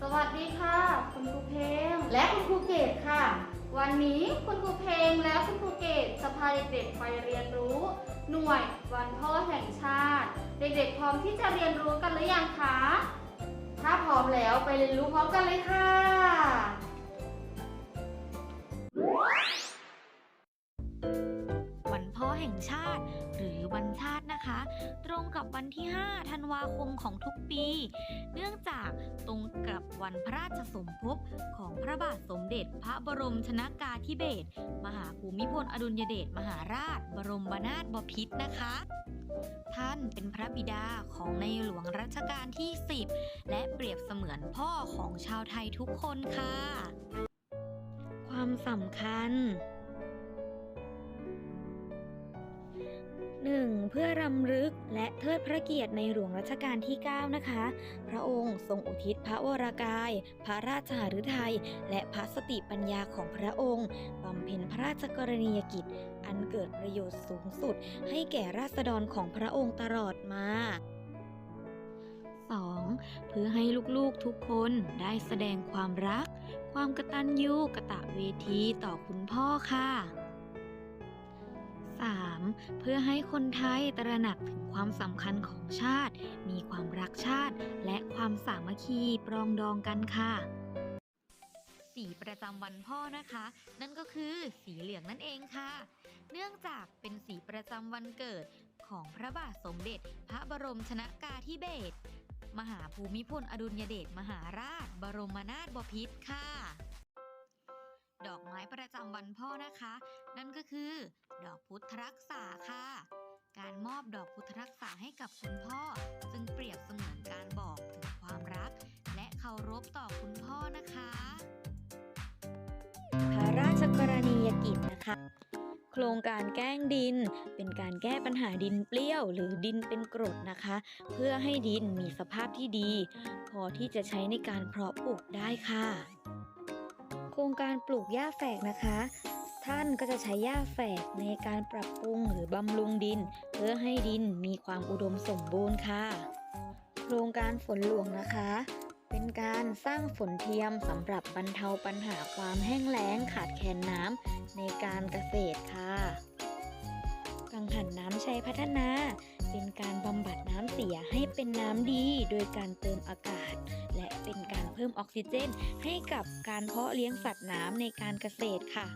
สวัสดีค่ะ คุณครูเพลงและคุณครูเกตค่ะ วันนี้คุณครูเพลงและคุณครูเกตจะพาเด็กๆไปเรียนรู้ หน่วยวันพ่อแห่งชาติ เด็กๆพร้อมที่จะเรียนรู้กันหรือยังคะถ้าพร้อมแล้วไปเรียนรู้พร้อมกันเลยค่ะวันพ่อแห่งชาติ หรือวันชาติ นะคะ ตรงกับวันที่ 5 ธันวาคมของทุกปี เนื่องจากตรงกับวันพระราชสมภพของพระบาทสมเด็จพระบรมชนากาธิเบศรมหาภูมิพลอดุลยเดชมหาราช บรมนาถบพิตรนะคะท่านเป็นพระบิดาของในหลวงรัชกาลที่ 10 และเปรียบเสมือนพ่อของชาวไทยทุกคนค่ะ ความสำคัญ 1. เพื่อรำลึกและเทิดพระเกียรติในหลวงรัชกาลที่ 9 นะคะ พระองค์ทรงอุทิศพระวรากาย พระราชหฤทัย และพระสติปัญญาของพระองค์บำเพ็ญพระราชกรณียกิจ อันเกิดประโยชน์สูงสุด ให้แก่ราษฎรของพระองค์ตลอดมา 2. เพื่อให้ลูกๆทุกคนได้แสดงความรัก ความกตัญญูกะตะเวทีต่อคุณพ่อค่ะ 3. เพื่อให้คนไทยตระหนักถึงความสำคัญของชาติ มีความรักชาติ และความสามัคคีปรองดองกันค่ะ สีประจำวันพ่อนะคะ นั่นก็คือสีเหลืองนั่นเองค่ะ เนื่องจากเป็นสีประจำวันเกิดของพระบาทสมเด็จ พระบรมชนากาธิเบศรมหาภูมิพลอดุลยเดชมหาราช บรมนาถบพิตรค่ะ ดอกไม้ประจำวันพ่อนะคะ นั่นก็คือ พุทธรักษาค่ะ การมอบดอกพุทธรักษาให้กับคุณพ่อจึงเปรียบเสมือนการบอกถึงความรัก และเคารพต่อคุณพ่อนะคะ พระราชกรณียกิจนะคะโครงการแกล้งดิน เป็นการแก้ปัญหาดินเปรี้ยว หรือดินเป็นกรดนะคะ เพื่อให้ดินมีสภาพที่ดี พอที่จะใช้ในการเพาะปลูกได้ค่ะ โครงการปลูกหญ้าแฝกนะคะ ท่านก็จะใช้หญ้าแฝกในการปรับปรุงหรือบำรุงดิน เพื่อให้ดินมีความอุดมสมบูรณ์ค่ะ โครงการฝนหลวงนะคะ เป็นการสร้างฝนเทียมสำหรับบรรเทาปัญหาความแห้งแล้งขาดแคลนน้ำในการเกษตรค่ะกังหันน้ำชัยพัฒนา เป็นการบำบัดน้ำเสียให้เป็นน้ำดีโดยการเติมอากาศ และเป็นการเพิ่มออกซิเจน ให้กับการเพาะเลี้ยงสัตว์น้ำในการเกษตรค่ะ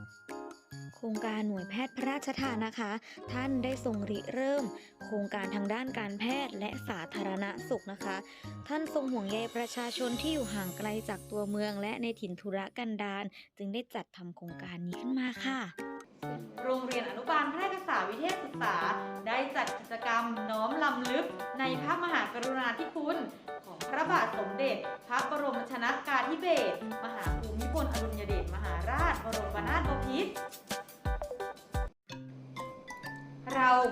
โครงการหน่วยแพทย์พระราชทานนะคะ ท่านได้ทรงริเริ่ม โครงการทางด้านการแพทย์และสาธารณสุขนะคะ ท่านทรงห่วงใยประชาชนที่อยู่ห่างไกลจากตัวเมือง และในถิ่นธุรกันดารจึงได้จัดทำโครงการนี้ขึ้นมาค่ะ โรงเรียนอนุบาลแพร่กษาวิเทศศึกษา ได้จัดกิจกรรมน้อมลำลึก ในพระมหากรุณาธิคุณ ของพระบาทสมเด็จ พระบรมชนากาธิเบศรมหาภูมิพลอดุลยเดชมหาราชบรมนาถบพิตร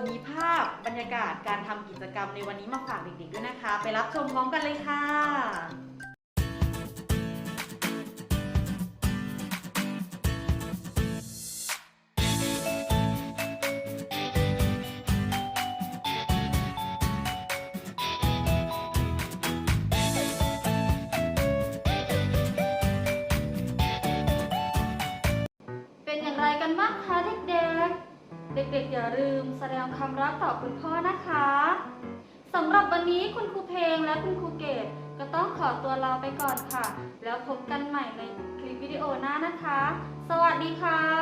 มีภาพบรรยากาศการทำกิจกรรมในวันนี้มาฝากเด็กๆด้วยนะคะ ไปรับชมพร้อมกันเลยค่ะเป็นอย่างไรกันบ้างคะเด็กๆ เด็กๆอย่าลืมแสดงความรักต่อคุณพ่อนะคะสำหรับวันนี้คุณครูเพลงและคุณครูเกดก็ต้องขอตัวลาไปก่อนค่ะ แล้วพบกันใหม่ในคลิปวิดีโอหน้านะคะ สวัสดีค่ะ